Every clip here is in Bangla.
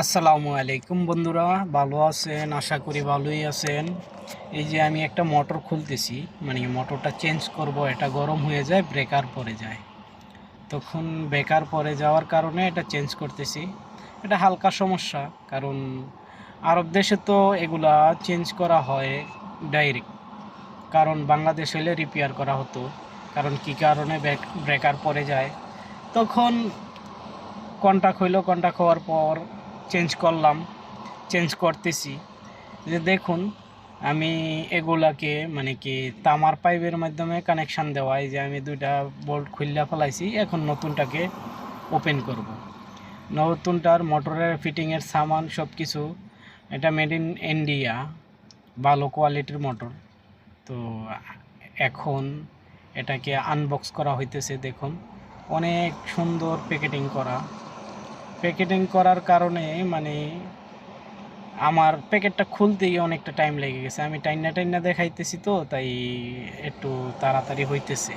আসসালামু আলাইকুম বন্ধুরা, ভালো আছেন? আশা করি ভালোই আছেন। এই যে আমি একটা মোটর খুলতেছি মানে মোটরটা চেঞ্জ করব, এটা গরম হয়ে যায়, ব্রেকার পড়ে যায়। তখন বেকার পরে যাওয়ার কারণে এটা চেঞ্জ করতেছি। এটা হালকা সমস্যা, কারণ আরব দেশে তো এগুলা চেঞ্জ করা হয় ডাইরেক্ট। কারণ বাংলাদেশ হলে রিপেয়ার করা হতো, কারণ কি কারণে ব্রেকার পড়ে যায়। তখন কন্টাক্ট হইল কন্টাক্ট হওয়ার পর চেঞ্জ করলাম চেঞ্জ করতেছি। যে দেখুন, আমি এগুলাকে মানে কি তামার পাইপের মাধ্যমে কানেকশান দেওয়াই যে আমি দুইটা বোল্ট খুললা ফেলাইছি, এখন নতুনটাকে ওপেন করব। নতুনটার মোটরের ফিটিংয়ের সামান সব কিছু এটা মেড ইন ইন্ডিয়া ভালো কোয়ালিটির মোটর তো এখন এটাকে আনবক্স করা হইতেছে, দেখুন, অনেক সুন্দর প্যাকেটিং করা। প্যাকেটিং করার কারণে মানে আমার প্যাকেটটা খুলতেই অনেকটা টাইম লেগে গেছে। আমি টাইনা টাইনা দেখাইতেছি তো, তাই একটু তাড়াতাড়ি হইতেছে।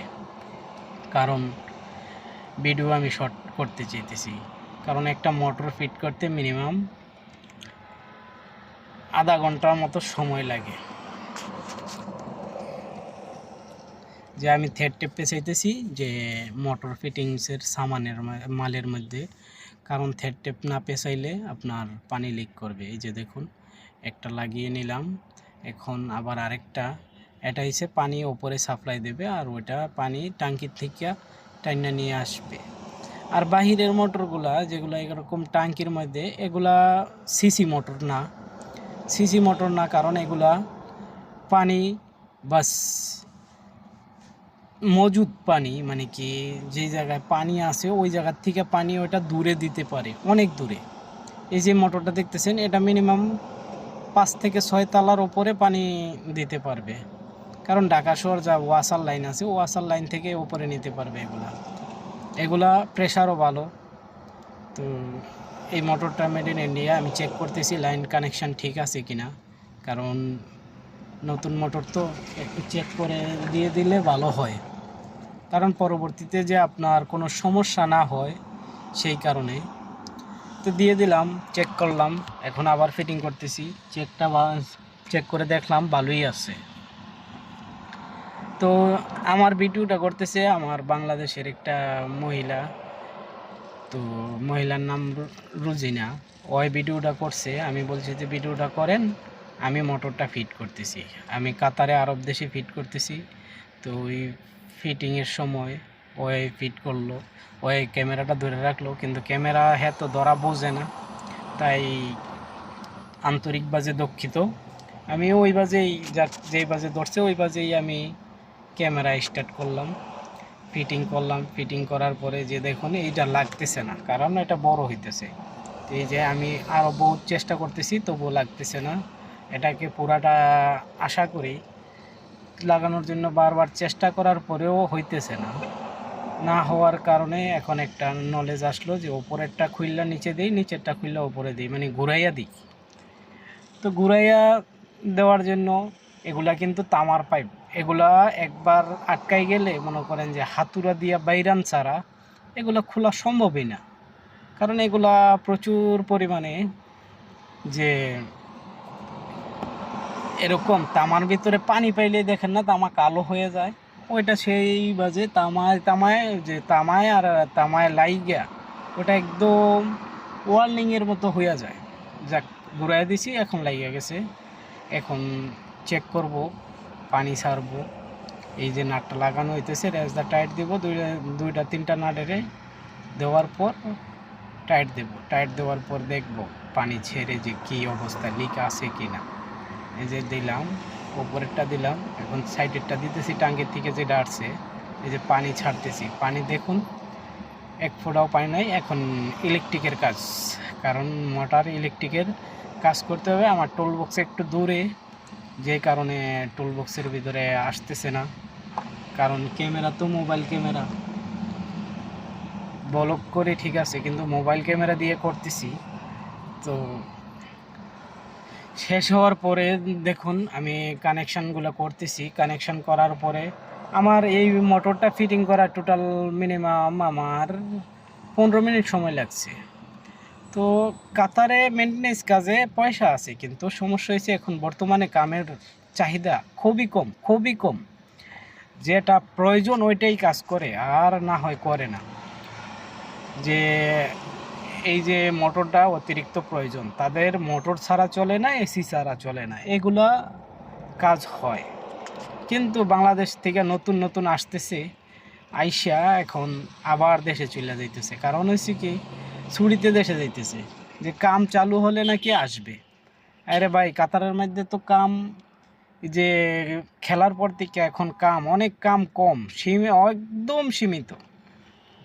কারণ ভিডিও আমি শর্ট করতে চাইতেছি। কারণ একটা মোটর ফিট করতে মিনিমাম আধা ঘণ্টার মতো সময় লাগে। যে আমি থেড টেপে চাইতেছি যে মোটর ফিটিংসের সামানের মালের মধ্যে কারণ থেড টেপ না পেঁচাইলে আপনার পানি লিক করবে। এই যে দেখুন, একটা লাগিয়ে নিলাম। এখন আবার আরেকটা। এটা হচ্ছে পানি ওপরে সাপ্লাই দেবে আর ওইটা পানি টাঙ্কির থেকে টাইনা নিয়ে আসবে। আর বাহিরের মোটরগুলা যেগুলো এরকম টাঙ্কির মধ্যে, এগুলা সিসি মোটর না। সিসি মোটর না কারণ এগুলা পানি, বাস মজুদ পানি মানে কি যে জায়গায় পানি আছে, ওই জায়গার থেকে পানি ওটা দূরে দিতে পারে, অনেক দূরে। এই যে মোটরটা দেখতেছেন, এটা মিনিমাম পাঁচ থেকে ছয় তালার ওপরে পানি দিতে পারবে। কারণ ঢাকা শহর যা ওয়াসার লাইন আছে, ওয়াসার লাইন থেকে ওপরে নিতে পারবে এগুলা। এগুলা প্রেশারও ভালো। তো এই মোটরটা মেড ইন ইন্ডিয়া আমি চেক করতেছি লাইন কানেকশান ঠিক আছে কিনা। কারণ নতুন মোটর তো একটু চেক করে দিয়ে দিলে ভালো হয়। কারণ পরবর্তীতে যে আপনার কোনো সমস্যা না হয়, সেই কারণে। তো দিয়ে দিলাম চেক করলাম, এখন আবার ফিটিং করতেছি। চেকটা চেক করে দেখলাম, ভালোই আছে। তো আমার ভিডিওটা করতেছে আমার বাংলাদেশের একটা মহিলা। তো মহিলার নাম রুজিনা। ওই ভিডিওটা করছে, আমি বলছি যে, ভিডিওটা করেন, আমি মোটরটা ফিট করতেছি। আমি কাতারে আরব দেশে ফিট করতেছি। তো ওই ফিটিংয়ের সময় ওই ফিট করল ওই ক্যামেরাটা ধরে রাখল, কিন্তু ক্যামেরা হ্যাঁ তো ধরা বোঝে না, তাই আন্তরিক বাজে দুঃখিত। আমি ওই বাজেই যা, যেই বাজে ধরছে, ওই বাজেই আমি ক্যামেরা স্টার্ট করলাম ফিটিং করলাম ফিটিং করার পরে যে দেখুন, এইটা লাগতেছে না, কারণ এটা বড় হইতেছে। এই যে আমি আরও বহুত চেষ্টা করতেছি, তবুও লাগতেছে না। এটাকে পুরাটা আশা করি লাগানোর জন্য বারবার চেষ্টা করার পরেও হইতেছে না। না হওয়ার কারণে এখন একটা নলেজ আসলো যে ওপরেরটা খুললা নিচে দিই, নিচেরটা খুললা ওপরে দিই মানে ঘুরাইয়া দিই। তো ঘুরাইয়া দেওয়ার জন্য এগুলা কিন্তু তামার পাইপ। এগুলা একবার আটকাই গেলে মনে করেন যে হাতুড়া দিয়া বাইরান ছাড়া এগুলা খোলা সম্ভবই না। কারণ এগুলা প্রচুর পরিমাণে যে এরকম তামার ভিতরে পানি পাইলে দেখেন না, তামা কালো হয়ে যায়। ওইটা সেই বাজে তামায় তামায় যে তামায় আর তামায় লাইগা, ওটা একদম ওয়ার্নিংয়ের মতো হয়ে যায়। যাক, ঘুরাই দিছি, এখন লাইগা গেছে। এখন চেক করব, পানি ছাড়বো। এই যে নাটটা লাগানো হইতেছে, রেজদা টাইট দিব, দুইটা দুইটা, তিনটা নাটেরে দেওয়ার পর টাইট দেব। টাইট দেওয়ার পর দেখব পানি ছেড়ে যে কী অবস্থা লিক আছে কি না এই যে দিলাম, ওপরেরটা দিলাম, এখন সাইডেরটা দিতেছি টাঙ্গের থেকে যেটা আসছে, এই যে পানি ছাড়তেছি। পানি দেখুন, এক ফোঁটাও পানি নাই, এখন ইলেকট্রিকের কাজ, কারণ মোটর ইলেকট্রিকের কাজ করতে হবে। আমার টোল বক্স একটু দূরে যে কারণে টোল বক্সের ভিতরে আসতেছে না, কারণ ক্যামেরা তো মোবাইল ক্যামেরা। ব্লক করে ঠিক আছে, কিন্তু মোবাইল ক্যামেরা দিয়ে করতেছি, তো শেষ হওয়ার পরে দেখুন, আমি কানেকশানগুলো করতেছি। কানেকশান করার পরে আমার এই মোটরটা ফিটিং করা টোটাল মিনিমাম আমার পনেরো মিনিট সময় লাগছে। তো কাতারে মেনটেন্যান্স কাজে পয়সা আছে, কিন্তু সমস্যা হয়েছে এখন বর্তমানে কামের চাহিদা খুবই কম খুবই কম। যেটা প্রয়োজন ওইটাই কাজ করে, আর না হয় করে না। যে এই যে মোটরটা অতিরিক্ত প্রয়োজন, তাদের মোটর ছাড়া চলে না, এসি ছাড়া চলে না, এগুলা কাজ হয়। কিন্তু বাংলাদেশ থেকে নতুন নতুন আসতেছে, আইসা এখন আবার দেশে চলে যাইতেছে। কারণ হচ্ছে কি, ছুটিতে দেশে যাইতেছে, যে কাম চালু হলে নাকি আসবে। আরে ভাই, কাতারের মধ্যে তো কাম যে খেলার পর থেকে এখন কাম, অনেক কাম কম, সীমি, একদম সীমিত।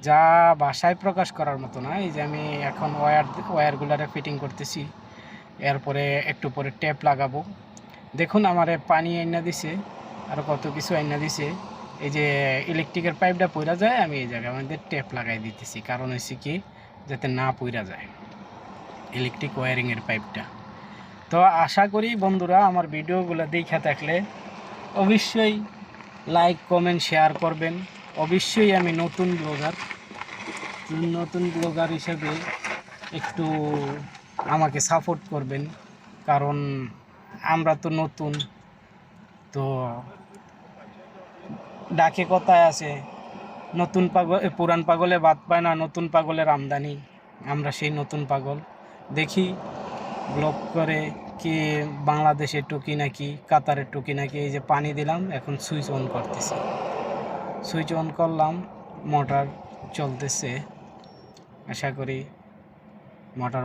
যা ভাষায় প্রকাশ করার মতো না, এই যে আমি এখন ওয়্যার ওয়্যারগুলারে ফিটিং করতেছি, এরপরে একটু পরে ট্যাপ লাগাবো। দেখুন, আমারে পানি আইনা দিছে, আর কত কিছু আইনা দিছে। এই যে ইলেকট্রিকের পাইপটা পইরা যায়, আমি এই জায়গায় আমাদের ট্যাপ লাগাই দিতেছি। কারণ হচ্ছে কি, যাতে না পইরা যায় ইলেকট্রিক ওয়্যারিংয়ের পাইপটা তো আশা করি বন্ধুরা, আমার ভিডিওগুলো দেখা থাকলে অবশ্যই লাইক কমেন্ট শেয়ার করবেন। অবশ্যই আমি নতুন ব্লগার। নতুন ব্লগার হিসেবে একটু আমাকে সাপোর্ট করবেন। কারণ আমরা তো নতুন, তো ডাকে কথায় আছে, নতুন পাগল পুরান পাগলে বাদ পায় না, নতুন পাগলের আমদানি। আমরা সেই নতুন পাগল। দেখি ব্লগ করে কি বাংলাদেশে টুকি নাকি কাতারের টুকি নাকি, এই যে পানি দিলাম, এখন সুইচ অন করতেছি। সুইচ অন করলাম মোটর চলতেছে। আশা করি মোটর